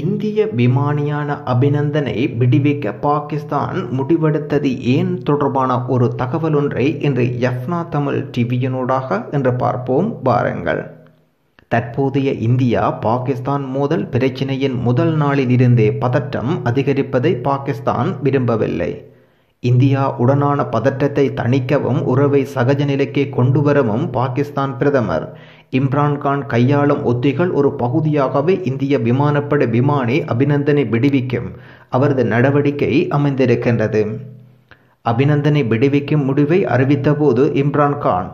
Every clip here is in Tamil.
இந்திய விமானியான அபிநந்தனை விடுவிக்க பாகிஸ்தான் முடிவெடுத்தது ஏன் தொடர்பான ஒரு தகவல் ஒன்றை இன்று யஃப்னா தமிழ் டிவியனூடாக என்று பார்ப்போம். பாருங்கள் தற்போதைய இந்தியா பாகிஸ்தான் மோதல் பிரச்சினையின் முதல் நாளில் இருந்தே பதற்றம் அதிகரிப்பதை பாகிஸ்தான் விரும்பவில்லை. இந்தியா உடனான பதற்றத்தை தணிக்கவும் உறவை சகஜ நிலைக்கு கொண்டு வரவும் பாகிஸ்தான் பிரதமர் இம்ரான்கான் கையாளும் உத்திகள் ஒரு பகுதியாகவே இந்திய விமானப்படை விமானி அபிநந்தனை விடுவிக்கும் அவரது நடவடிக்கை அமைந்திருக்கின்றது. அபிநந்தனை விடுவிக்கும் முடிவை அறிவித்தபோது இம்ரான்கான்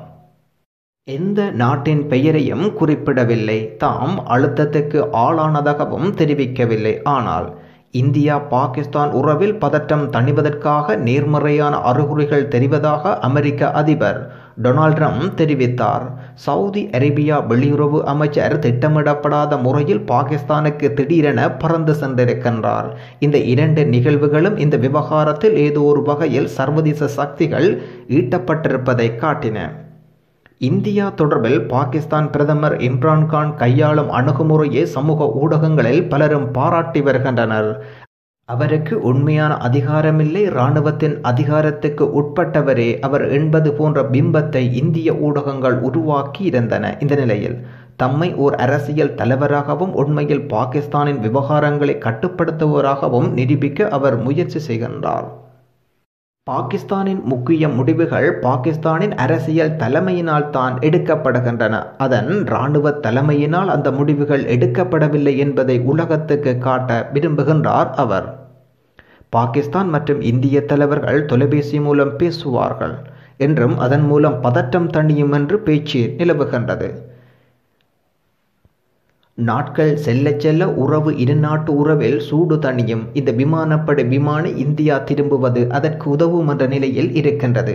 எந்த நாட்டின் பெயரையும் குறிப்பிடவில்லை. தாம் அழுத்தத்துக்கு ஆளானதாகவும் தெரிவிக்கவில்லை. ஆனால் இந்தியா பாகிஸ்தான் உறவில் பதற்றம் தணிவதற்காக நேர்மறையான அறிகுறிகள் தெரிவதாக அமெரிக்க அதிபர் டொனால்ட் ட்ரம்ப் தெரிவித்தார். சவுதி அரேபியா வெளியுறவு அமைச்சர் திட்டமிடப்படாத முறையில் பாகிஸ்தானுக்கு திடீரென பறந்து சென்றிருக்கின்றார். இந்த இரண்டு நிகழ்வுகளும் இந்த விவகாரத்தில் ஏதோ ஒரு வகையில் சர்வதேச சக்திகள் ஈட்டப்பட்டிருப்பதை காட்டின. இந்தியா தொடர்பில் பாகிஸ்தான் பிரதமர் இம்ரான்கான் கையாளும் அணுகுமுறையை சமூக ஊடகங்களில் பலரும் பாராட்டி வருகின்றனர். அவருக்கு உண்மையான அதிகாரமில்லை. இராணுவத்தின் அதிகாரத்துக்கு உட்பட்டவரே அவர் என்பது போன்ற பிம்பத்தை இந்திய ஊடகங்கள் உருவாக்கி இருந்தன. இந்த நிலையில் தம்மை ஓர் அரசியல் தலைவராகவும் உண்மையில் பாகிஸ்தானின் விவகாரங்களை கட்டுப்படுத்துவராகவும் நிரூபிக்க அவர் முயற்சி செய்கின்றார். பாகிஸ்தானின் முக்கிய முடிவுகள் பாகிஸ்தானின் அரசியல் தலைமையினால் தான் எடுக்கப்படுகின்றன. அதன் இராணுவ தலைமையினால் அந்த முடிவுகள் எடுக்கப்படவில்லை என்பதை உலகத்துக்கு காட்ட விரும்புகின்றார் அவர். பாகிஸ்தான் மற்றும் இந்திய தலைவர்கள் தொலைபேசி மூலம் பேசுவார்கள் என்றும் அதன் மூலம் பதட்டம் தணியும் என்று பேச்சு நிலவுகின்றது. நாட்கள் செல்ல செல்ல உறவு இருநாட்டு உறவில் சூடு தணியும். இந்த விமானப்படை விமானி இந்தியா திரும்புவது அதற்கு உதவும் என்ற நிலையில் இருக்கின்றது.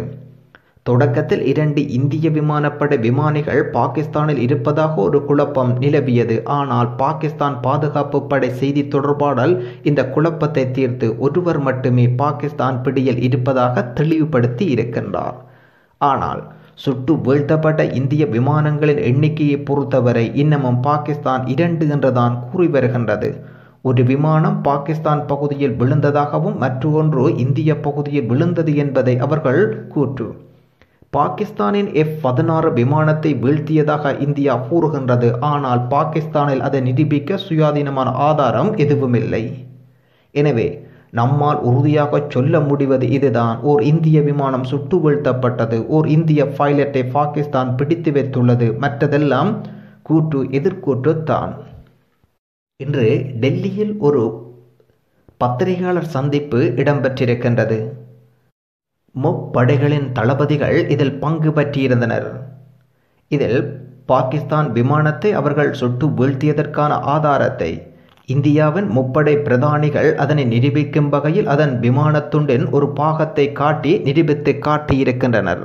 தொடக்கத்தில் இரண்டு இந்திய விமானப்படை விமானிகள் பாகிஸ்தானில் இருப்பதாக ஒரு குழப்பம் நிலவியது. ஆனால் பாகிஸ்தான் பாதுகாப்பு படை செய்தி தொடர்பாடல் இந்த குழப்பத்தை தீர்த்து ஒருவர் மட்டுமே பாகிஸ்தான் பிடியில் இருப்பதாக தெளிவுபடுத்தி இருக்கின்றார். ஆனால் சுட்டு வீழ்த்தப்பட்ட இந்திய விமானங்களின் எண்ணிக்கையை பொறுத்தவரை இன்னமும் பாகிஸ்தான் இரண்டு என்றுதான் கூறி வருகின்றது. ஒரு விமானம் பாகிஸ்தான் பகுதியில் விழுந்ததாகவும் மற்றொன்று இந்திய பகுதியில் விழுந்தது என்பதை அவர்கள் கூற்று. பாகிஸ்தானின் எஃப் பதினாறு விமானத்தை வீழ்த்தியதாக இந்தியா கூறுகின்றது. ஆனால் பாகிஸ்தானில் அதை நிரூபிக்க சுயாதீனமான ஆதாரம் எதுவுமில்லை. எனவே நம்மால் உறுதியாக சொல்ல முடிவது இதுதான். ஓர் இந்திய விமானம் சுட்டு வீழ்த்தப்பட்டது. ஓர் இந்திய பைலட்டை பாகிஸ்தான் பிடித்து வைத்துள்ளது. மற்றதெல்லாம் கூட்டு எதிர்கூற்று தான். இன்று டெல்லியில் ஒரு பத்திரிகையாளர் சந்திப்பு இடம்பெற்றிருக்கின்றது. முப்படைகளின் தளபதிகள் இதில் பங்கு பற்றியிருந்தனர். இதில் பாகிஸ்தான் விமானத்தை அவர்கள் சுட்டு வீழ்த்தியதற்கான ஆதாரத்தை இந்தியாவின் முப்படை பிரதானிகள் அதனை நிரூபிக்கும் வகையில் அதன் விமானத்துண்டின் ஒரு பாகத்தை காட்டி நிரூபித்து காட்டியிருக்கின்றனர்.